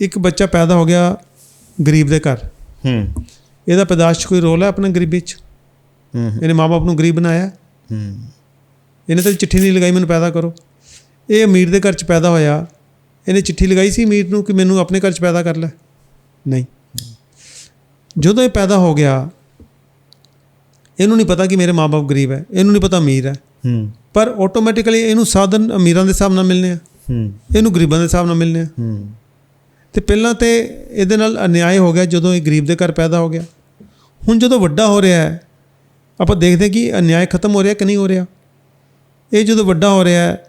ਇੱਕ ਬੱਚਾ ਪੈਦਾ ਹੋ ਗਿਆ ਗਰੀਬ ਦੇ ਘਰ। ਹੂੰ। ਇਹਦਾ ਪੈਦਾਸ਼ 'ਚ ਕੋਈ ਰੋਲ ਹੈ ਆਪਣਾ ਗਰੀਬੀ 'ਚ? ਹੂੰ। ਇਹਨੇ ਮਾਪੇ ਨੂੰ ਗਰੀਬ ਬਣਾਇਆ। ਹੂੰ। ਇਹਨੇ ਤਾਂ ਚਿੱਠੀ ਨਹੀਂ ਲਗਾਈ ਮੈਨੂੰ ਪੈਦਾ ਕਰੋ। ਇਹ ਅਮੀਰ ਦੇ ਘਰ 'ਚ ਪੈਦਾ ਹੋਇਆ। ਇਹਨੇ ਚਿੱਠੀ ਲਗਾਈ ਸੀ ਅਮੀਰ ਨੂੰ ਕਿ ਮੈਨੂੰ ਆਪਣੇ ਘਰ 'ਚ ਪੈਦਾ ਕਰ ਲੈ। ਨਹੀਂ। ਜਦੋਂ ਇਹ ਪੈਦਾ ਹੋ ਗਿਆ ਇਹਨੂੰ ਨਹੀਂ ਪਤਾ ਕਿ ਮੇਰੇ ਮਾਪੇ ਗਰੀਬ ਹੈ। ਇਹਨੂੰ ਨਹੀਂ ਪਤਾ ਅਮੀਰ ਹੈ। ਹੂੰ। ਪਰ ਆਟੋਮੈਟਿਕਲੀ ਇਹਨੂੰ ਸਾਧਨ ਅਮੀਰਾਂ ਦੇ ਹਿਸਾਬ ਨਾਲ ਮਿਲਨੇ ਆ। ਹੂੰ। ਇਹਨੂੰ ਗਰੀਬਾਂ ਦੇ ਹਿਸਾਬ ਨਾਲ ਮਿਲਨੇ ਆ। ਹੂੰ। ਤੇ ਪਹਿਲਾਂ ਤੇ ਇਹਦੇ ਨਾਲ ਅਨਿਆਏ ਹੋ ਗਿਆ ਜਦੋਂ ਇਹ ਗਰੀਬ ਦੇ ਘਰ ਪੈਦਾ ਹੋ ਗਿਆ। ਹੁਣ ਜਦੋਂ ਵੱਡਾ ਹੋ ਰਿਹਾ ਹੈ ਆਪਾਂ ਦੇਖਦੇ ਹਾਂ ਕਿ ਅਨਿਆਏ ਖਤਮ ਹੋ ਰਿਹਾ ਕਿ ਨਹੀਂ ਹੋ ਰਿਹਾ। ਇਹ ਜਦੋਂ ਵੱਡਾ ਹੋ ਰਿਹਾ ਹੈ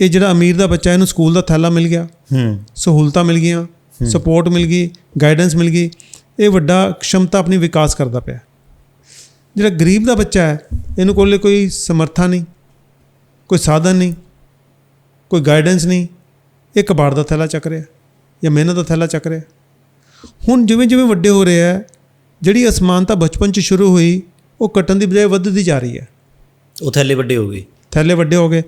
ਇਹ ਜਿਹੜਾ ਅਮੀਰ ਦਾ ਬੱਚਾ ਇਹਨੂੰ ਸਕੂਲ ਦਾ ਥੈਲਾ ਮਿਲ ਗਿਆ। ਹੂੰ। ਸਹੂਲਤਾਂ ਮਿਲ ਗਈਆਂ ਸਪੋਰਟ ਮਿਲ ਗਈ ਗਾਈਡੈਂਸ ਮਿਲ ਗਈ। ਇਹ ਵੱਡਾ ਖਮਤਾ ਆਪਣੀ ਵਿਕਾਸ ਕਰਦਾ ਪਿਆ ਜਿਹੜਾ ਗਰੀਬ ਦਾ ਬੱਚਾ ਹੈ ਇਹਨੂੰ ਕੋਲੇ ਕੋਈ ਸਮਰਥਾ ਨਹੀਂ ਕੋਈ ਸਾਧਨ ਨਹੀਂ ਕੋਈ ਗਾਈਡੈਂਸ ਨਹੀਂ। ਇਹ ਕਬਾੜ ਦਾ ਥੈਲਾ ਚੱਕ ਰਿਹਾ ਜਾਂ ਮਿਹਨਤ ਦਾ ਥੈਲਾ ਚੱਕ ਰਿਹਾ। ਹੁਣ ਜਿਵੇਂ ਜਿਵੇਂ ਵੱਡੇ ਹੋ ਰਹੇ ਹੈ ਜਿਹੜੀ ਅਸਮਾਨਤਾ ਬਚਪਨ ਚ ਸ਼ੁਰੂ ਹੋਈ ਉਹ ਕੱਟਣ ਦੀ ਬਜਾਏ ਵੱਧਦੀ ਜਾ ਰਹੀ ਹੈ। ਉਹ ਥੱਲੇ ਵੱਡੇ ਹੋ ਗਏ। ਥੈਲੇ ਵੱਡੇ ਹੋ ਗਏ।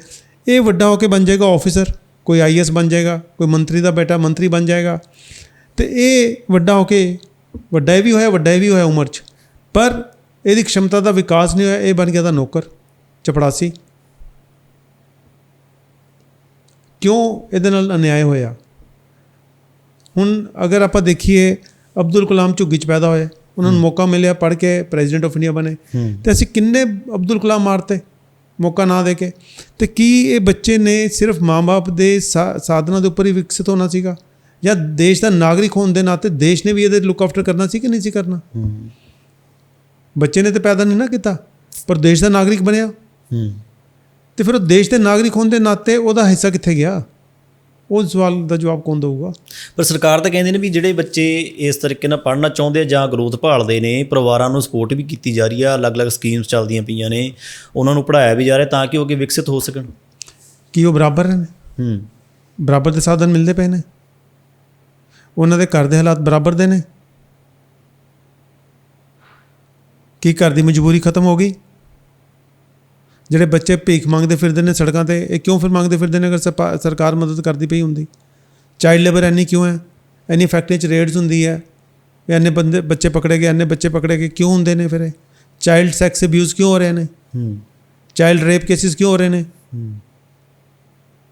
ਇਹ ਵੱਡਾ ਹੋ ਕੇ ਬਣ ਜਾਏਗਾ ਆਫੀਸਰ ਕੋਈ ਆਈਐਸ ਬਣ ਜਾਏਗਾ ਕੋਈ ਮੰਤਰੀ ਦਾ ਬੇਟਾ ਮੰਤਰੀ ਬਣ ਜਾਏਗਾ। ਤੇ ਇਹ ਵੱਡਾ ਹੋ ਕੇ ਵੱਡਾ ਵੀ ਹੋਇਆ ਵੱਡਾ ਵੀ ਹੋਇਆ ਉਮਰ 'ਚ। ਪਰ ਇਹਦੀ ਖਮਤਾ ਦਾ ਵਿਕਾਸ ਨਹੀਂ ਹੋਇਆ ਇਹ ਬਣ ਗਿਆ ਦਾ ਨੌਕਰ ਚਪੜਾਸੀ। ਕਿਉਂ ਇਹਦੇ ਨਾਲ ਅਨਿਆਏ ਹੋਇਆ? ਹੁਣ ਅਗਰ ਆਪਾਂ ਦੇਖੀਏ ਅਬਦੁਲ ਕਲਾਮ ਝੁੱਗੀ 'ਚ ਪੈਦਾ ਹੋਏ ਉਹਨਾਂ ਨੂੰ ਮੌਕਾ ਮਿਲਿਆ ਪੜ੍ਹ ਕੇ ਪ੍ਰੈਜ਼ੀਡੈਂਟ ਆਫ ਇੰਡੀਆ ਬਣੇ। ਤੇ ਅਸੀਂ ਕਿੰਨੇ ਅਬਦੁਲ ਕਲਾਮ ਮਾਰਤੇ? ਮੌਕਾ ਨਾ ਦੇ ਕੇ। ਤੇ ਕੀ ਇਹ ਬੱਚੇ ਨੇ ਸਿਰਫ ਮਾਂ-ਬਾਪ ਦੇ ਸਾਧਨਾਂ ਦੇ ਉੱਪਰ ਹੀ ਵਿਕਸਿਤ ਹੋਣਾ ਸੀਗਾ? ਜਾਂ ਦੇਸ਼ ਦਾ ਨਾਗਰਿਕ ਹੋਣ ਦੇ ਨਾਤੇ ਦੇਸ਼ ਨੇ ਵੀ ਇਹਦੇ ਲੁੱਕ ਆਫਟਰ ਕਰਨਾ ਸੀ ਕਿ ਨਹੀਂ ਸੀ ਕਰਨਾ? ਬੱਚੇ ਨੇ ਤੇ ਪੈਦਾ ਨਹੀਂ ਨਾ ਕੀਤਾ ਪਰ ਦੇਸ਼ ਦਾ ਨਾਗਰਿਕ ਬਣਿਆ। ਤੇ ਫਿਰ ਉਹ ਦੇਸ਼ ਦੇ ਨਾਗਰਿਕ ਹੋਣ ਦੇ ਨਾਤੇ ਉਹਦਾ ਹਿੱਸਾ ਕਿੱਥੇ ਗਿਆ? ਉਹ ਸਵਾਲ ਦਾ ਜਵਾਬ ਕੌਣ ਦੇਊਗਾ? ਪਰ ਸਰਕਾਰ ਤਾਂ ਕਹਿੰਦੇ ਨੇ ਵੀ ਜਿਹੜੇ ਬੱਚੇ ਇਸ ਤਰੀਕੇ ਨਾਲ ਪੜ੍ਹਨਾ ਚਾਹੁੰਦੇ ਆ ਜਾਂ ਗਰੋਥ ਭਾਲਦੇ ਨੇ ਪਰਿਵਾਰਾਂ ਨੂੰ ਸਪੋਰਟ ਵੀ ਕੀਤੀ ਜਾ ਰਹੀ ਆ ਅਲੱਗ-ਅਲੱਗ ਸਕੀਮਸ ਚੱਲਦੀਆਂ ਪਈਆਂ ਨੇ ਉਹਨਾਂ ਨੂੰ ਪੜ੍ਹਾਇਆ ਵੀ ਜਾ ਰਿਹਾ ਤਾਂ ਕਿ ਉਹ ਅੱਗੇ ਵਿਕਸਿਤ ਹੋ ਸਕਣ। ਕੀ ਉਹ ਬਰਾਬਰ ਨੇ? ਹੂੰ। ਬਰਾਬਰ ਦੇ ਸਾਧਨ ਮਿਲਦੇ ਪਏ ਨੇ? ਉਹਨਾਂ ਦੇ ਘਰ ਦੇ ਹਾਲਾਤ ਬਰਾਬਰ ਦੇ ਨੇ? ਕੀ ਘਰ ਦੀ ਮਜਬੂਰੀ ਖਤਮ ਹੋ ਗਈ? ਜਿਹੜੇ ਬੱਚੇ ਭੀਖ ਮੰਗਦੇ ਫਿਰਦੇ ਨੇ ਸੜਕਾਂ ਤੇ ਇਹ ਕਿਉਂ ਫਿਰ ਮੰਗਦੇ ਫਿਰਦੇ ਨੇ ਅਗਰ ਸਰਕਾਰ ਮਦਦ ਕਰਦੀ ਪਈ ਹੁੰਦੀ? ਚਾਈਲਡ ਲੇਬਰ ਇੰਨੀ ਕਿਉਂ ਹੈ? ਇੰਨੀ ਫੈਕਟਰੀ 'ਚ ਰੇਡਸ ਹੁੰਦੀ ਹੈ? ਵੀ ਇੰਨੇ ਬੰਦੇ ਬੱਚੇ ਪਕੜੇ ਗਏ ਇੰਨੇ ਬੱਚੇ ਪਕੜੇ ਗਏ ਕਿਉਂ ਹੁੰਦੇ ਨੇ ਫਿਰ ਇਹ? ਚਾਈਲਡ ਸੈਕਸ ਅਬਿਊਜ਼ ਕਿਉਂ ਹੋ ਰਹੇ ਨੇ? ਹੂੰ। ਚਾਈਲਡ ਰੇਪ ਕੇਸਿਸ ਕਿਉਂ ਹੋ ਰਹੇ ਨੇ? ਹੂੰ।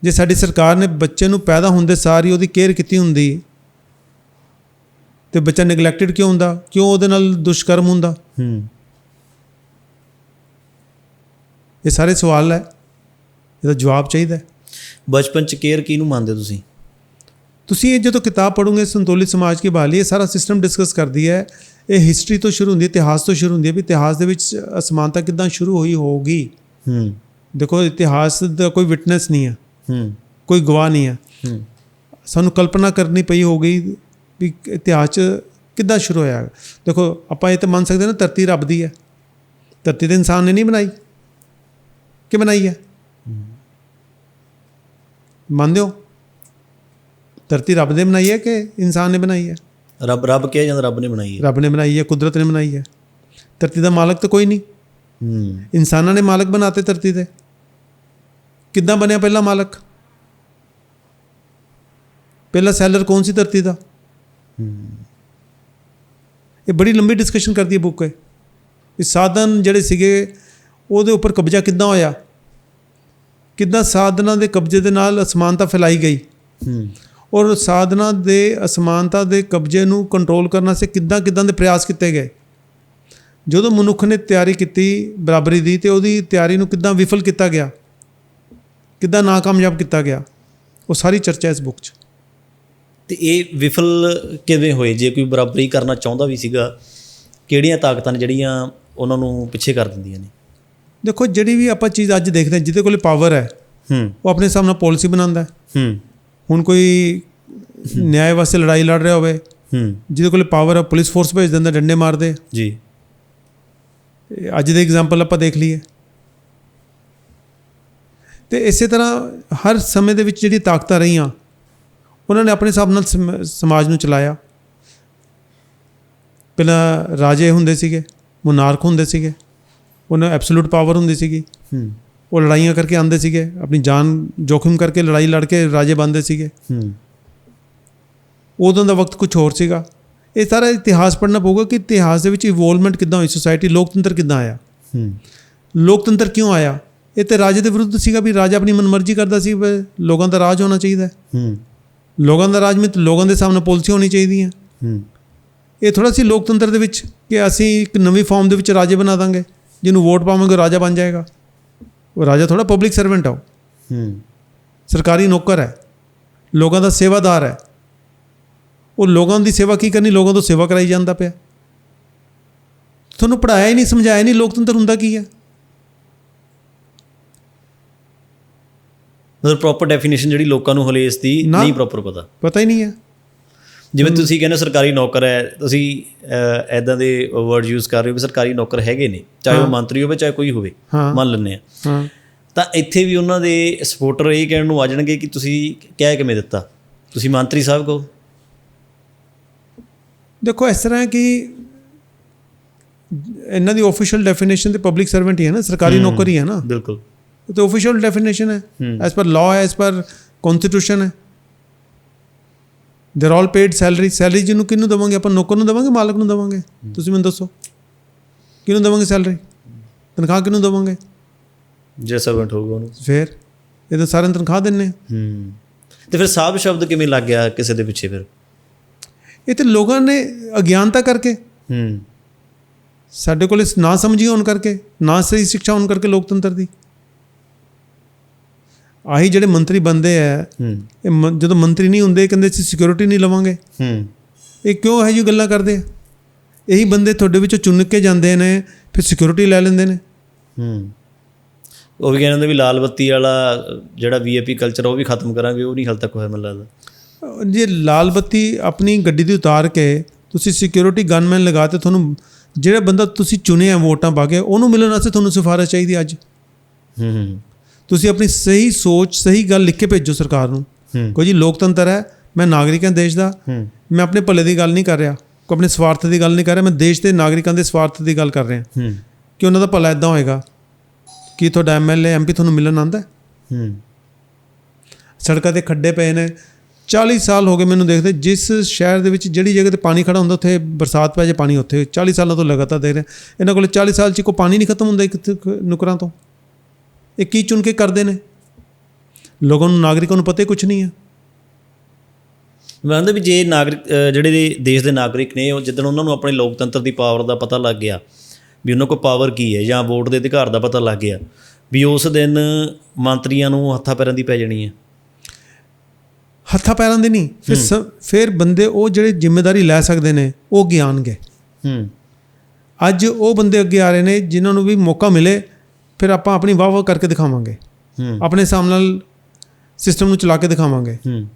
ਜੇ ਸਾਡੀ ਸਰਕਾਰ ਨੇ ਬੱਚੇ ਨੂੰ ਪੈਦਾ ਹੁੰਦੇ ਸਾਰ ਹੀ ਉਹਦੀ ਕੇਅਰ ਕੀਤੀ ਹੁੰਦੀ ਤੇ ਬੱਚਾ ਨੈਗਲੈਕਟਡ ਕਿਉਂ ਹੁੰਦਾ? ਕਿਉਂ ਉਹਦੇ ਨਾਲ ਦੁਸ਼ਕਰਮ ਹੁੰਦਾ? ਹੂੰ। ਇਹ ਸਾਰੇ ਸਵਾਲ ਹੈ ਇਹਦਾ ਜਵਾਬ ਚਾਹੀਦਾ ਹੈ। ਬਚਪਨ ਚ ਕੇਅਰ ਕਿਹਨੂੰ ਮੰਨਦੇ ਹੋ ਤੁਸੀਂ? ਤੁਸੀਂ ਇਹ ਜਦੋਂ ਕਿਤਾਬ ਪੜੋਗੇ ਸੰਤੁਲਿਤ ਸਮਾਜ ਕੀ ਬਹਾਲੀ ਇਹ ਸਾਰਾ ਸਿਸਟਮ ਡਿਸਕਸ ਕਰਦੀ ਹੈ। ਇਹ ਹਿਸਟਰੀ ਤੋਂ ਸ਼ੁਰੂ ਹੁੰਦੀ ਹੈ ਇਤਿਹਾਸ ਤੋਂ ਸ਼ੁਰੂ ਹੁੰਦੀ ਹੈ ਵੀ ਇਤਿਹਾਸ ਦੇ ਵਿੱਚ ਅਸਮਾਨਤਾ ਕਿੱਦਾਂ ਸ਼ੁਰੂ ਹੋਈ ਹੋਊਗੀ। ਹੂੰ। ਦੇਖੋ ਇਤਿਹਾਸ ਦਾ ਕੋਈ ਵਿਟਨੈਸ ਨਹੀਂ ਹੈ। ਹੂੰ। ਕੋਈ ਗਵਾਹ ਨਹੀਂ ਹੈ। ਹੂੰ। ਸਾਨੂੰ ਕਲਪਨਾ ਕਰਨੀ ਪਈ ਹੋਗੀ ਵੀ ਇਤਿਹਾਸ 'ਚ ਕਿੱਦਾਂ ਸ਼ੁਰੂ ਹੋਇਆ। ਦੇਖੋ ਆਪਾਂ ਇਹ ਤਾਂ ਮੰਨ ਸਕਦੇ ਨਾ ਧਰਤੀ ਰੱਬ ਦੀ ਹੈ। ਧਰਤੀ ਤੇ ਇਨਸਾਨ ਨੇ ਨਹੀਂ ਬਣਾਈ। ਕਿ ਬਣਾਈ ਹੈ? ਮੰਨਦੇ ਹੋ? ਧਰਤੀ ਰੱਬ ਨੇ ਬਣਾਈ ਹੈ ਕਿ ਇਨਸਾਨ ਨੇ ਬਣਾਈ ਹੈ? ਰੱਬ ਰੱਬ ਕਿਹਾ ਜਾਂਦਾ ਰੱਬ ਨੇ ਬਣਾਈ ਹੈ। ਰੱਬ ਨੇ ਬਣਾਈ ਹੈ ਕੁਦਰਤ ਨੇ ਬਣਾਈ ਹੈ। ਧਰਤੀ ਦਾ ਮਾਲਕ ਤਾਂ ਕੋਈ ਨਹੀਂ। ਹੂੰ। ਇਨਸਾਨਾਂ ਨੇ ਮਾਲਕ ਬਣਾਤੇ ਧਰਤੀ ਦੇ। ਕਿੱਦਾਂ ਬਣਿਆ ਪਹਿਲਾ ਮਾਲਕ? ਪਹਿਲਾ ਸੈਲਰ ਕੌਣ ਸੀ ਧਰਤੀ ਦਾ? ਇਹ ਬੜੀ ਲੰਬੀ ਡਿਸਕਸ਼ਨ ਕਰਦੀ ਹੈ ਬੁੱਕ ਇਹ। ਇਹ ਸਾਧਨ ਜਿਹੜੇ ਸੀਗੇ ਉਹਦੇ ਉੱਪਰ ਕਬਜ਼ਾ ਕਿੱਦਾਂ ਹੋਇਆ? ਕਿੱਦਾਂ ਸਾਧਨਾਂ ਦੇ ਕਬਜ਼ੇ ਦੇ ਨਾਲ ਅਸਮਾਨਤਾ ਫੈਲਾਈ ਗਈ? ਹੂੰ। ਔਰ ਸਾਧਨਾ ਦੇ ਅਸਮਾਨਤਾ ਦੇ ਕਬਜ਼ੇ ਨੂੰ ਕੰਟਰੋਲ ਕਰਨ ਵਾਸਤੇ ਕਿੱਦਾਂ ਕਿੱਦਾਂ ਦੇ ਪ੍ਰਯਾਸ ਕੀਤੇ ਗਏ? ਜਦੋਂ ਮਨੁੱਖ ਨੇ ਤਿਆਰੀ ਕੀਤੀ ਬਰਾਬਰੀ ਦੀ ਤੇ ਉਹਦੀ ਤਿਆਰੀ ਨੂੰ ਕਿੱਦਾਂ ਵਿਫਲ ਕੀਤਾ ਗਿਆ? ਕਿੱਦਾਂ ਨਾਕਾਮਯਾਬ ਕੀਤਾ ਗਿਆ? ਉਹ ਸਾਰੀ ਚਰਚਾ ਇਸ ਬੁੱਕ 'ਚ। ਤੇ ਇਹ ਵਿਫਲ ਕਿਵੇਂ ਹੋਏ? ਜੇ ਕੋਈ ਬਰਾਬਰੀ ਕਰਨਾ ਚਾਹੁੰਦਾ ਵੀ ਸੀਗਾ ਕਿਹੜੀਆਂ ਤਾਕਤਾਂ ਨੇ ਜਿਹੜੀਆਂ ਉਹਨਾਂ ਨੂੰ ਪਿੱਛੇ ਕਰ ਦਿੰਦੀਆਂ ਨੇ? ਦੇਖੋ ਜਿਹੜੀ ਵੀ ਆਪਾਂ ਚੀਜ਼ ਅੱਜ ਦੇਖਦੇ ਹਾਂ ਜਿਹਦੇ ਕੋਲੇ ਪਾਵਰ ਹੈ ਹੂੰ। ਉਹ ਆਪਣੇ ਹਿਸਾਬ ਨਾਲ ਪਾਲਿਸੀ ਬਣਾਉਂਦਾ ਹੈ। ਹੂੰ। ਹੁਣ ਕੋਈ ਨਿਆਂ ਵਾਸਤੇ ਲੜਾਈ ਲੜ ਰਿਹਾ ਹੋਵੇ ਹੂੰ। ਜਿਹਦੇ ਕੋਲੇ ਪਾਵਰ ਹੈ ਪੁਲਿਸ ਫੋਰਸ ਭੇਜ ਦਿੰਦਾ ਡੰਡੇ ਮਾਰਦੇ। ਜੀ। ਅੱਜ ਦੇ ਐਗਜ਼ਾਮਪਲ ਆਪਾਂ ਦੇਖ ਲਈਏ। ਤੇ ਇਸੇ ਤਰ੍ਹਾਂ ਹਰ ਸਮੇਂ ਦੇ ਵਿੱਚ ਜਿਹੜੀ ਤਾਕਤਾਂ ਰਹੀਆਂ ਉਹਨਾਂ ਨੇ ਆਪਣੇ ਹਿਸਾਬ ਨਾਲ ਸਮ- ਸਮਾਜ ਨੂੰ ਚਲਾਇਆ। ਪਹਿਲਾਂ ਰਾਜੇ ਹੁੰਦੇ ਸੀਗੇ ਮੋਨਾਰਕ ਹੁੰਦੇ ਸੀਗੇ। ਉਹਨਾਂ ਐਬਸੋਲੂਟ ਪਾਵਰ ਹੁੰਦੀ ਸੀਗੀ। ਹੂੰ। ਉਹ ਲੜਾਈਆਂ ਕਰਕੇ ਆਉਂਦੇ ਸੀਗੇ। ਆਪਣੀ ਜਾਨ ਜੋਖਿਮ ਕਰਕੇ ਲੜਾਈ ਲੜ ਕੇ ਰਾਜੇ ਬਣਦੇ ਸੀਗੇ। ਹੂੰ। ਉਦੋਂ ਦਾ ਵਕਤ ਕੁਝ ਹੋਰ ਸੀਗਾ। ਇਹ ਸਾਰਾ ਇਤਿਹਾਸ ਪੜ੍ਹਨਾ ਪਊਗਾ ਕਿ ਇਤਿਹਾਸ ਦੇ ਵਿੱਚ ਇਵੋਲਵਮੈਂਟ ਕਿੱਦਾਂ ਹੋਈ ਸੋਸਾਇਟੀ ਲੋਕਤੰਤਰ ਕਿੱਦਾਂ ਆਇਆ। ਹੂੰ। ਲੋਕਤੰਤਰ ਕਿਉਂ ਆਇਆ? ਇਹ ਤੇ ਰਾਜੇ ਦੇ ਵਿਰੁੱਧ ਸੀਗਾ ਵੀ ਰਾਜਾ ਆਪਣੀ ਮਨਮਰਜ਼ੀ ਕਰਦਾ ਸੀ ਲੋਕਾਂ ਦਾ ਰਾਜ ਹੋਣਾ ਚਾਹੀਦਾ। ਹੈ। ਹੂੰ ਲੋਕਾਂ ਦਾ ਰਾਜ ਵਿੱਚ ਲੋਕਾਂ ਦੇ ਸਾਹਮਣੇ ਪਾਲਿਸੀ ਹੋਣੀ ਚਾਹੀਦੀ ਹੈ। ਹੂੰ ਇਹ ਥੋੜਾ ਸੀ ਲੋਕਤੰਤਰ ਦੇ ਵਿੱਚ ਕਿ ਅਸੀਂ ਇੱਕ ਨਵੀਂ ਫਾਰਮ ਦੇ ਵਿੱਚ ਰਾਜੇ ਬਣਾ ਦਾਂਗੇ। ਜਿਹਨੂੰ ਵੋਟ ਪਾਵਾਂਗੇ ਰਾਜਾ ਬਣ ਜਾਏਗਾ। ਉਹ ਰਾਜਾ ਥੋੜਾ ਪਬਲਿਕ ਸਰਵੈਂਟ ਆ ਉਹ। ਹੂੰ। ਸਰਕਾਰੀ ਨੌਕਰ ਹੈ। ਲੋਕਾਂ ਦਾ ਸੇਵਾਦਾਰ ਹੈ। ਉਹ ਲੋਕਾਂ ਦੀ ਸੇਵਾ ਕੀ ਕਰਨੀ? ਲੋਕਾਂ ਤੋਂ ਸੇਵਾ ਕਰਾਈ ਜਾਂਦਾ ਪਿਆ। ਤੁਹਾਨੂੰ ਪੜਾਇਆ ਹੀ ਨਹੀਂ ਸਮਝਾਇਆ ਨਹੀਂ ਲੋਕਤੰਤਰ ਹੁੰਦਾ ਕੀ ਹੈ? ਮਤਲਬ ਪ੍ਰੋਪਰ ਡੈਫੀਨੇਸ਼ਨ ਜਿਹੜੀ ਲੋਕਾਂ ਨੂੰ ਹਲੇ ਇਸ ਦੀ। ਨਹੀਂ ਪ੍ਰੋਪਰ ਪਤਾ। ਪਤਾ ਹੀ ਨਹੀਂ ਹੈ। ਜਿਵੇਂ ਤੁਸੀਂ ਕਹਿੰਦੇ ਸਰਕਾਰੀ ਨੌਕਰ ਹੈ ਤੁਸੀਂ ਐਦਾਂ ਦੇ ਵਰਡ ਯੂਜ਼ ਕਰ ਰਹੇ ਹੋ ਵੀ ਸਰਕਾਰੀ ਨੌਕਰ ਹੈਗੇ ਨੇ ਚਾਹੇ ਉਹ ਮੰਤਰੀ ਹੋਵੇ ਚਾਹੇ ਕੋਈ ਹੋਵੇ ਮੰਨ ਲੈਂਦੇ ਆ ਤਾਂ ਇੱਥੇ ਵੀ ਉਹਨਾਂ ਦੇ ਸਪੋਰਟਰ ਇਹ ਕਹਿਣ ਨੂੰ ਆ ਜਾਣਗੇ ਕਿ ਤੁਸੀਂ ਕਹਿ ਕਿਵੇਂ ਦਿੱਤਾ? ਤੁਸੀਂ ਮੰਤਰੀ ਸਾਹਿਬ ਕਹੋ। ਦੇਖੋ ਇਸ ਤਰ੍ਹਾਂ ਕਿ ਇਹਨਾਂ ਦੀ ਆਫੀਸ਼ੀਅਲ ਡੈਫੀਨੇਸ਼ਨ ਤੇ ਪਬਲਿਕ ਸਰਵੈਂਟ ਹੀ ਹੈ ਨਾ ਸਰਕਾਰੀ ਨੌਕਰ ਹੀ ਹੈ ਨਾ। ਬਿਲਕੁਲ। ਤਾਂ ਆਫੀਸ਼ੀਅਲ ਡੈਫੀਨੇਸ਼ਨ ਹੈ। ਹੂੰ। ਐਸ ਪਰ ਲਾਅ ਹੈ ਐਸ ਪਰ ਕਨਸਟੀਟਿਊਸ਼ਨ ਹੈ। They are all paid salary salary ਜਿਹਨੂੰ ਕਿਹਨੂੰ ਦੇਵਾਂਗੇ? ਆਪਾਂ ਨੌਕਰ ਨੂੰ ਦੇਵਾਂਗੇ? ਮਾਲਕ ਨੂੰ ਦੇਵਾਂਗੇ? ਤੁਸੀਂ ਮੈਨੂੰ ਦੱਸੋ। ਕਿਹਨੂੰ ਦੇਵਾਂਗੇ ਸੈਲਰੀ ਤਨਖਾਹ ਕਿਹਨੂੰ ਦੇਵਾਂਗੇ? ਜੇ ਸਰਵੈਂਟ ਹੋਊਗਾ ਉਹਨੂੰ। ਫਿਰ? ਇਹ ਤਾਂ ਸਾਰਿਆਂ ਤਨਖਾਹ ਦਿੰਨੇ। ਹੂੰ। ਤੇ ਫਿਰ ਸਾਬ ਸ਼ਬਦ ਕਿਵੇਂ ਲੱਗ ਗਿਆ ਕਿਸੇ ਦੇ ਪਿੱਛੇ ਫਿਰ? ਇਹ ਤੇ ਲੋਕਾਂ ਨੇ ਅਗਿਆਨਤਾ ਕਰਕੇ। ਹੂੰ। ਸਾਡੇ ਕੋਲ ਇਸ ਨਾ ਸਮਝੀ ਹੋਣ ਕਰਕੇ ਨਾ ਸਹੀ ਸਿੱਖਿਆ ਹੋਣ ਕਰਕੇ ਲੋਕਤੰਤਰ ਦੀ। ਆਹੀ ਜਿਹੜੇ ਮੰਤਰੀ ਬੰਦੇ ਆ ਹੂੰ। ਇਹ ਜਦੋਂ ਮੰਤਰੀ ਨਹੀਂ ਹੁੰਦੇ ਇਹ ਕਹਿੰਦੇ ਅਸੀਂ ਸਿਕਿਉਰਿਟੀ ਨਹੀਂ ਲਵਾਂਗੇ। ਹੂੰ। ਇਹ ਕਿਉਂ ਹੈ ਜੀ ਗੱਲਾਂ ਕਰਦੇ ਆ? ਇਹੀ ਬੰਦੇ ਤੁਹਾਡੇ ਵਿੱਚੋਂ ਚੁਣ ਕੇ ਜਾਂਦੇ ਨੇ ਫਿਰ ਸਿਕਿਉਰਿਟੀ ਲੈ ਲੈਂਦੇ ਨੇ। ਹੂੰ। ਉਹ ਵੀ ਕਹਿੰਦੇ ਹੁੰਦੇ ਵੀ ਲਾਲ ਬੱਤੀ ਵਾਲਾ ਜਿਹੜਾ ਵੀਆਈਪੀ ਕਲਚਰ ਉਹ ਵੀ ਖਤਮ ਕਰਾਂਗੇ ਉਹ ਨਹੀਂ ਹਾਲ ਤੱਕ ਹੋਇਆ ਮੈਨੂੰ ਲੱਗਦਾ। ਜੇ ਲਾਲ ਬੱਤੀ ਆਪਣੀ ਗੱਡੀ ਦੀ ਉਤਾਰ ਕੇ ਤੁਸੀਂ ਸਿਕਿਉਰਿਟੀ ਗਨਮੈਨ ਲਗਾ ਤੇ ਤੁਹਾਨੂੰ ਜਿਹੜਾ ਬੰਦਾ ਤੁਸੀਂ ਚੁਣਿਆ ਵੋਟਾਂ ਪਾ ਕੇ ਉਹਨੂੰ ਮਿਲਣ ਵਾਸਤੇ ਤੁਹਾਨੂੰ ਸਿਫਾਰਿਸ਼ ਚਾਹੀਦੀ ਅੱਜ। ਹੂੰ ਹੂੰ। ਤੁਸੀਂ ਆਪਣੀ ਸਹੀ ਸੋਚ ਸਹੀ ਗੱਲ ਲਿਖ ਕੇ ਭੇਜੋ ਸਰਕਾਰ ਨੂੰ। ਹੂੰ। ਕੋਈ ਜੀ ਲੋਕਤੰਤਰ ਹੈ ਮੈਂ ਨਾਗਰਿਕਾਂ ਦੇਸ਼ ਦਾ। ਹੂੰ। ਮੈਂ ਆਪਣੇ ਭਲੇ ਦੀ ਗੱਲ ਨਹੀਂ ਕਰ ਰਿਹਾ। ਕੋਈ ਆਪਣੇ ਸਵਾਰਥ ਦੀ ਗੱਲ ਨਹੀਂ ਕਰ ਰਿਹਾ। ਮੈਂ ਦੇਸ਼ ਦੇ ਨਾਗਰਿਕਾਂ ਦੇ ਸਵਾਰਥ ਦੀ ਗੱਲ ਕਰ ਰਿਹਾ। ਹੂੰ। ਕਿ ਉਹਨਾਂ ਦਾ ਭਲਾ ਇਦਾਂ ਹੋਏਗਾ? ਕਿ ਤੁਹਾਡਾ ਐਮਐਲਏ ਐਮਪੀ ਤੁਹਾਨੂੰ ਮਿਲਣ ਆਂਦਾ ਹੈ? ਹੂੰ। ਸੜਕਾਂ ਤੇ ਖੱਡੇ ਪਏ ਨੇ। 40 ਸਾਲ ਹੋ ਗਏ ਮੈਨੂੰ ਦੇਖਦੇ। ਜਿਸ ਸ਼ਹਿਰ ਦੇ ਵਿੱਚ ਜਿਹੜੀ ਜਗ੍ਹਾ ਤੇ ਪਾਣੀ ਖੜਾ ਹੁੰਦਾ ਉੱਥੇ ਬਰਸਾਤ ਪੈ ਜੇ ਪਾਣੀ ਉੱਥੇ 40 ਸਾਲਾਂ ਤੋਂ ਲਗਾਤਾਰ ਦੇਖ ਰਹੇ। ਇਹਨਾਂ ਕੋਲ 40 ਸਾਲ 'ਚ ਕੋਈ ਪਾਣੀ ਨਹੀਂ ਖਤਮ ਹੁੰਦਾ ਇੱਕ ਨੁਕਰਾਂ ਤੋਂ। ਇਹ ਕੀ ਚੁਣ ਕੇ ਕਰਦੇ ਨੇ? ਲੋਕਾਂ ਨੂੰ ਨਾਗਰਿਕਾਂ ਨੂੰ ਪਤਾ ਹੀ ਕੁਝ ਨਹੀਂ ਹੈ। ਮੈਂ ਕਹਿੰਦਾ ਵੀ ਜੇ ਨਾਗਰਿਕ ਜਿਹੜੇ ਦੇ- ਦੇਸ਼ ਦੇ ਨਾਗਰਿਕ ਨੇ ਉਹ ਜਿੱਦਣ ਉਹਨਾਂ ਨੂੰ ਆਪਣੇ ਲੋਕਤੰਤਰ ਦੀ ਪਾਵਰ ਦਾ ਪਤਾ ਲੱਗ ਗਿਆ ਵੀ ਉਹਨਾਂ ਕੋਲ ਪਾਵਰ ਕੀ ਹੈ ਜਾਂ ਵੋਟ ਦੇ ਅਧਿਕਾਰ ਦਾ ਪਤਾ ਲੱਗ ਗਿਆ ਵੀ ਉਸ ਦਿਨ ਮੰਤਰੀਆਂ ਨੂੰ ਹੱਥਾਂ ਪੈਰਾਂ ਦੀ ਪੈ ਜਾਣੀ ਹੈ। ਹੱਥਾਂ ਪੈਰਾਂ ਦੇ ਨਹੀਂ ਫਿਰ ਫਿਰ ਬੰਦੇ ਉਹ ਜਿਹੜੇ ਜ਼ਿੰਮੇਵਾਰੀ ਲੈ ਸਕਦੇ ਨੇ ਉਹ ਅੱਗੇ ਆਉਣਗੇ। ਹੂੰ। ਅੱਜ ਉਹ ਬੰਦੇ ਅੱਗੇ ਆ ਰਹੇ ਨੇ ਜਿਨ੍ਹਾਂ ਨੂੰ ਵੀ ਮੌਕਾ ਮਿਲੇ ਫਿਰ ਆਪਾਂ ਆਪਣੀ ਵਾਹ ਵਾਹ ਕਰਕੇ ਦਿਖਾਵਾਂਗੇ। ਹੂੰ। ਆਪਣੇ ਹਿਸਾਬ ਨਾਲ ਸਿਸਟਮ ਨੂੰ ਚਲਾ ਕੇ ਦਿਖਾਵਾਂਗੇ। ਹੂੰ।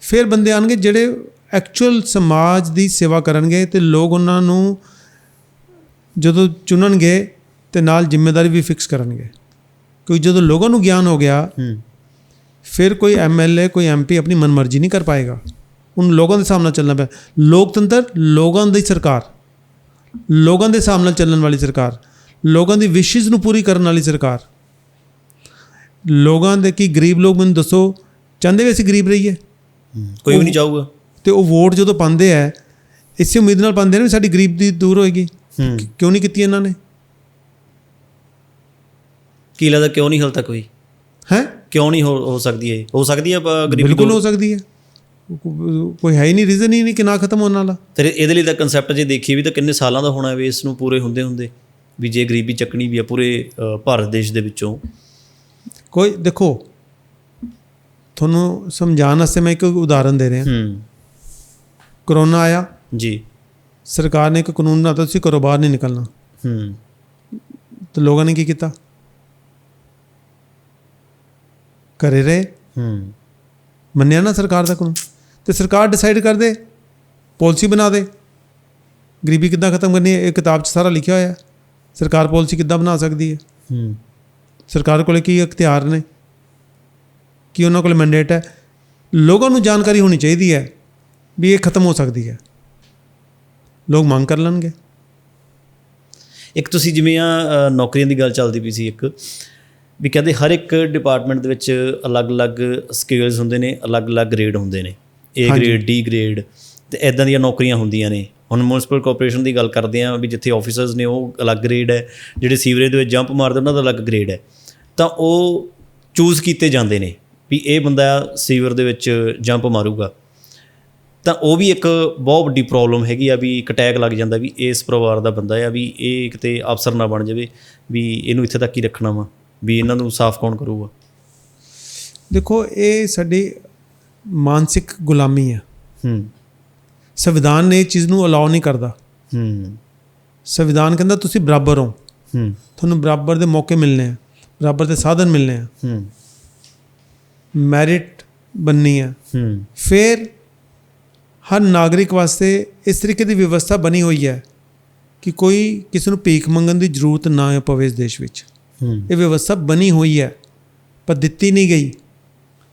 ਫਿਰ ਬੰਦੇ ਆਣਗੇ ਜਿਹੜੇ ਐਕਚੁਅਲ ਸਮਾਜ ਦੀ ਸੇਵਾ ਕਰਨਗੇ ਤੇ ਲੋਕ ਉਹਨਾਂ ਨੂੰ ਜਦੋਂ ਚੁਣਨਗੇ ਤੇ ਨਾਲ ਜ਼ਿੰਮੇਵਾਰੀ ਵੀ ਫਿਕਸ ਕਰਨਗੇ। ਕਿਉਂਕਿ ਜਦੋਂ ਲੋਕਾਂ ਨੂੰ ਗਿਆਨ ਹੋ ਗਿਆ ਹੂੰ। ਫਿਰ ਕੋਈ ਐਮਐਲਏ ਕੋਈ ਐਮਪੀ ਆਪਣੀ ਮਨਮਰਜ਼ੀ ਨਹੀਂ ਕਰ ਪਾਏਗਾ। ਉਹਨੂੰ ਲੋਕਾਂ ਦੇ ਨਾਲ ਚੱਲਣਾ ਪਿਆ। ਲੋਕਤੰਤਰ ਲੋਕਾਂ ਦੀ ਸਰਕਾਰ। ਲੋਕਾਂ ਦੇ ਨਾਲ ਚੱਲਣ ਵਾਲੀ ਸਰਕਾਰ। ਲੋਕਾਂ ਦੀ ਵਿਸ਼ੇਸ ਨੂੰ ਪੂਰੀ ਕਰਨ ਵਾਲੀ ਸਰਕਾਰ। ਲੋਕਾਂ ਦੇ ਕੀ ਗਰੀਬ ਲੋਕ ਮੈਨੂੰ ਦੱਸੋ ਚਾਹੁੰਦੇ ਵੀ ਅਸੀਂ ਗਰੀਬ ਰਹੀਏ? ਕੋਈ ਵੀ ਨਹੀਂ ਚਾਹੂਗਾ। ਤੇ ਉਹ ਵੋਟ ਜਦੋਂ ਪਾਉਂਦੇ ਆ ਇਸੇ ਉਮੀਦ ਨਾਲ ਪਾਉਂਦੇ ਨੇ ਵੀ ਸਾਡੀ ਗਰੀਬ ਦੀ ਦੂਰ ਹੋਏਗੀ। ਕਿਉਂ ਨਹੀਂ ਕੀਤੀ ਇਹਨਾਂ ਨੇ? ਕੀ ਲੱਗਦਾ ਕਿਉਂ ਨਹੀਂ ਹਾਲ ਤੱਕ ਹੋਈ? ਹੈ? ਕਿਉਂ ਨਹੀਂ ਹੋ ਸਕਦੀ ਹੈ ਹੋ ਸਕਦੀ ਹੈ ਗਰੀਬੀ ਬਿਲਕੁਲ? ਹੋ ਸਕਦੀ ਹੈ ਕੋਈ ਹੈ ਹੀ ਨਹੀਂ ਰੀਜ਼ਨ ਹੀ ਨਹੀਂ ਕਿ ਨਾ ਖਤਮ ਹੋਣ ਵਾਲਾ। ਫਿਰ ਇਹਦੇ ਲਈ ਤਾਂ ਕਨਸੈਪਟ ਜੇ ਦੇਖੀਏ ਵੀ ਤਾਂ ਕਿੰਨੇ ਸਾਲਾਂ ਦਾ ਹੋਣਾ ਵੀ ਇਸ ਨੂੰ ਪੂਰੇ ਹੁੰਦੇ ਹੁੰਦੇ ਵੀ ਜੇ ਗਰੀਬੀ ਚੱਕਣੀ ਵੀ ਆ ਪੂਰੇ ਭਾਰਤ ਦੇਸ਼ ਦੇ ਵਿੱਚੋਂ। ਕੋਈ ਦੇਖੋ ਤੁਹਾਨੂੰ ਸਮਝਾਉਣ ਵਾਸਤੇ ਮੈਂ ਇੱਕ ਉਦਾਹਰਨ ਦੇ ਰਿਹਾ। ਹੂੰ। ਕਰੋਨਾ ਆਇਆ। ਜੀ। ਸਰਕਾਰ ਨੇ ਇੱਕ ਕਾਨੂੰਨ ਬਣਾਤਾ ਤੁਸੀਂ ਘਰੋਂ ਬਾਹਰ ਨਹੀਂ ਨਿਕਲਣਾ। ਹੂੰ। ਤੇ ਲੋਕਾਂ ਨੇ ਕੀ ਕੀਤਾ? ਘਰੇ ਰਹੇ। ਹੂੰ। ਮੰਨਿਆ ਨਾ ਸਰਕਾਰ ਦਾ ਕਾਨੂੰਨ? ਤੇ ਸਰਕਾਰ ਡਿਸਾਈਡ ਕਰ ਦੇ ਪਾਲਿਸੀ ਬਣਾ ਦੇ। ਗਰੀਬੀ ਕਿੱਦਾਂ ਖਤਮ ਕਰਨੀ ਹੈ? ਇਹ ਕਿਤਾਬ 'ਚ ਸਾਰਾ ਲਿਖਿਆ ਹੋਇਆ। ਹੈ ਸਰਕਾਰ ਪਾਲਿਸੀ ਕਿੱਦਾਂ ਬਣਾ ਸਕਦੀ ਹੈ? ਹੂੰ। ਸਰਕਾਰ ਕੋਲੇ ਕੀ ਇਖਤਿਆਰ ਨੇ? ਕੀ ਉਹਨਾਂ ਕੋਲ ਮੈਂਡੇਟ ਹੈ? ਲੋਕਾਂ ਨੂੰ ਜਾਣਕਾਰੀ ਹੋਣੀ ਚਾਹੀਦੀ ਹੈ ਵੀ ਇਹ ਖਤਮ ਹੋ ਸਕਦੀ ਹੈ। ਲੋਕ ਮੰਗ ਕਰ ਲੈਣਗੇ। ਇੱਕ ਤੁਸੀਂ ਜਿਵੇਂ ਆ ਨੌਕਰੀਆਂ ਦੀ ਗੱਲ ਚੱਲਦੀ ਪਈ ਸੀ ਇੱਕ ਵੀ ਕਹਿੰਦੇ ਹਰ ਇੱਕ ਡਿਪਾਰਟਮੈਂਟ ਦੇ ਵਿੱਚ ਅਲੱਗ-ਅਲੱਗ ਸਕਿੱਲਸ ਹੁੰਦੇ ਨੇ ਅਲੱਗ-ਅਲੱਗ ਗ੍ਰੇਡ ਹੁੰਦੇ ਨੇ। ਏ ਗ੍ਰੇਡ ਡੀ ਗ੍ਰੇਡ ਤੇ ਐਦਾਂ ਦੀਆਂ ਨੌਕਰੀਆਂ ਹੁੰਦੀਆਂ ਨੇ। ਹੁਣ ਮਿਊਨਿਸਪਲ ਕਾਰਪੋਰੇਸ਼ਨ ਦੀ ਗੱਲ ਕਰਦੇ ਆ ਵੀ ਜਿੱਥੇ ਆਫੀਸਰਸ ਨੇ ਉਹ ਅਲੱਗ ਗ੍ਰੇਡ ਹੈ ਜਿਹੜੇ ਸੀਵਰੇਜ ਦੇ ਵਿੱਚ ਜੰਪ ਮਾਰਦੇ ਉਹਨਾਂ ਦਾ ਅਲੱਗ ਗ੍ਰੇਡ ਹੈ। ਤਾਂ ਉਹ ਚੂਜ਼ ਕੀਤੇ ਜਾਂਦੇ ਨੇ ਵੀ ਇਹ ਬੰਦਾ ਸੀਵਰ ਦੇ ਵਿੱਚ ਜੰਪ ਮਾਰੂਗਾ। ਤਾਂ ਉਹ ਵੀ ਇੱਕ ਬਹੁਤ ਵੱਡੀ ਪ੍ਰੋਬਲਮ ਹੈਗੀ ਆ ਵੀ ਇੱਕ ਅਟੈਕ ਲੱਗ ਜਾਂਦਾ ਵੀ ਇਸ ਪਰਿਵਾਰ ਦਾ ਬੰਦਾ ਆ ਵੀ ਇਹ ਕਿਤੇ ਅਫਸਰ ਨਾ ਬਣ ਜਾਵੇ ਵੀ ਇਹਨੂੰ ਇੱਥੇ ਤੱਕ ਹੀ ਰੱਖਣਾ ਵਾ ਵੀ ਇਹਨਾਂ ਨੂੰ ਸਾਫ਼ ਕੌਣ ਕਰੂਗਾ। ਦੇਖੋ ਇਹ ਸਾਡੀ ਮਾਨਸਿਕ ਗੁਲਾਮੀ ਹੈ ਹੂੰ। ਸੰਵਿਧਾਨ ਨੇ ਇਹ ਚੀਜ਼ ਨੂੰ ਅਲਾਉ ਨਹੀਂ ਕਰਦਾ। ਹੂੰ। ਸੰਵਿਧਾਨ ਕਹਿੰਦਾ ਤੁਸੀਂ ਬਰਾਬਰ ਹੋ। ਹੂੰ। ਤੁਹਾਨੂੰ ਬਰਾਬਰ ਦੇ ਮੌਕੇ ਮਿਲਨੇ ਆ ਬਰਾਬਰ ਦੇ ਸਾਧਨ ਮਿਲਨੇ ਆ। ਹੂੰ। ਮੈਰਿਟ ਬੰਨੀ ਆ। ਹੂੰ। ਫਿਰ ਹਰ ਨਾਗਰਿਕ ਵਾਸਤੇ ਇਸ ਤਰੀਕੇ ਦੀ ਵਿਵਸਥਾ ਬਣੀ ਹੋਈ ਹੈ ਕਿ ਕੋਈ ਕਿਸੇ ਨੂੰ ਭੀਖ ਮੰਗਣ ਦੀ ਜ਼ਰੂਰਤ ਨਾ ਪਵੇ ਇਸ ਦੇਸ਼ ਵਿੱਚ। ਇਹ ਵਿਵਸਥਾ ਬਣੀ ਹੋਈ ਹੈ ਪਰ ਦਿੱਤੀ ਨਹੀਂ ਗਈ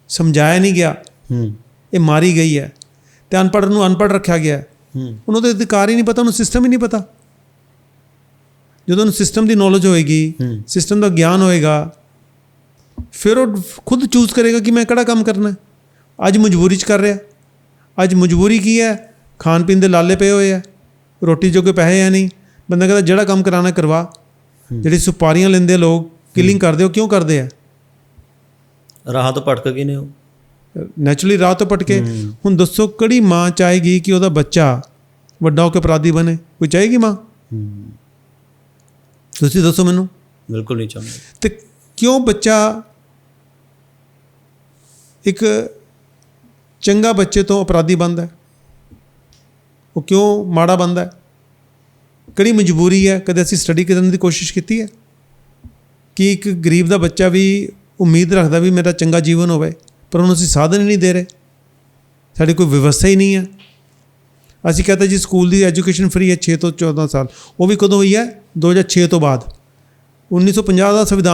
ਸਮਝਾਇਆ ਨਹੀਂ ਗਿਆ। ਇਹ ਮਾਰੀ ਗਈ ਹੈ। ਤੇ ਅਨਪੜ੍ਹ ਨੂੰ ਅਨਪੜ੍ਹ ਰੱਖਿਆ ਗਿਆ ਉਹਨੂੰ ਤਾਂ ਅਧਿਕਾਰ ਹੀ ਨਹੀਂ ਪਤਾ ਉਹਨੂੰ ਸਿਸਟਮ ਹੀ ਨਹੀਂ ਪਤਾ। ਜਦੋਂ ਉਹਨੂੰ ਸਿਸਟਮ ਦੀ ਨੌਲੇਜ ਹੋਏਗੀ। ਸਿਸਟਮ ਦਾ ਗਿਆਨ ਹੋਏਗਾ ਫਿਰ ਉਹ ਖੁਦ ਚੂਜ਼ ਕਰੇਗਾ ਕਿ ਮੈਂ ਕਿਹੜਾ ਕੰਮ ਕਰਨਾ ਹੈ। ਅੱਜ ਮਜਬੂਰੀ 'ਚ ਕਰ ਰਿਹਾ ਅੱਜ ਮਜਬੂਰੀ ਕੀ ਹੈ? ਖਾਣ ਪੀਣ ਦੇ ਲਾਲੇ ਪਏ ਹੋਏ ਆ ਰੋਟੀ ਜੋਗੇ ਪੈਸੇ ਹੈ ਨਹੀਂ। ਬੰਦਾ ਕਹਿੰਦਾ ਜਿਹੜਾ ਕੰਮ ਕਰਾਣਾ ਕਰਵਾ। ਜਿਹੜੀ ਸੁਪਾਰੀਆਂ ਲੈਂਦੇ ਆ ਲੋਕ ਕਿਲਿੰਗ ਕਰਦੇ ਹੋ ਕਿਉਂ ਕਰਦੇ ਆ? ਰਾਹ ਤੋਂ ਭਟਕ ਗਏ ਨੇ ਉਹ। ਨੈਚੁਰਲੀ ਰਾਹ ਤੋਂ ਪਟਕੇ ਹੁਣ ਦੱਸੋ ਕਿਹੜੀ ਮਾਂ ਚਾਹੇਗੀ ਕਿ ਉਹਦਾ ਬੱਚਾ ਵੱਡਾ ਹੋ ਕੇ ਅਪਰਾਧੀ ਬਣੇ? ਕੋਈ ਚਾਹੇਗੀ ਮਾਂ? ਤੁਸੀਂ ਦੱਸੋ ਮੈਨੂੰ। ਬਿਲਕੁਲ ਨਹੀਂ ਚਾਹੁੰਦੇ। ਤੇ ਕਿਉਂ ਬੱਚਾ ਇੱਕ ਚੰਗਾ ਬੱਚੇ ਤੋਂ ਅਪਰਾਧੀ ਬਣਦਾ ਹੈ? ਉਹ ਕਿਉਂ ਮਾੜਾ ਬਣਦਾ ਹੈ? ਕਿਹੜੀ ਮਜਬੂਰੀ ਹੈ? ਕਦੇ ਅਸੀਂ ਸਟੱਡੀ ਕਰਨ ਦੀ ਕੋਸ਼ਿਸ਼ ਕੀਤੀ ਹੈ? ਕਿ ਇੱਕ ਗਰੀਬ ਦਾ ਬੱਚਾ ਵੀ ਉਮੀਦ ਰੱਖਦਾ ਵੀ ਮੇਰਾ ਚੰਗਾ ਜੀਵਨ ਹੋਵੇ। ਪਰ ਉਹਨੂੰ ਅਸੀਂ ਸਾਧਨ ਹੀ ਨਹੀਂ ਦੇ ਰਹੇ। ਸਾਡੀ ਕੋਈ ਵਿਵਸਥਾ ਹੀ ਨਹੀਂ ਹੈ। ਅਸੀਂ ਕਹਤੇ ਜੀ ਸਕੂਲ ਦੀ ਐਜੂਕੇਸ਼ਨ ਫ੍ਰੀ ਹੈ 6 ਤੋਂ 14 ਸਾਲ। ਉਹ ਵੀ ਕਦੋਂ ਹੋਈ ਹੈ? 2006 ਤੋਂ ਬਾਅਦ। 1950 ਦਾ ਸੰਵਿਧਾਨ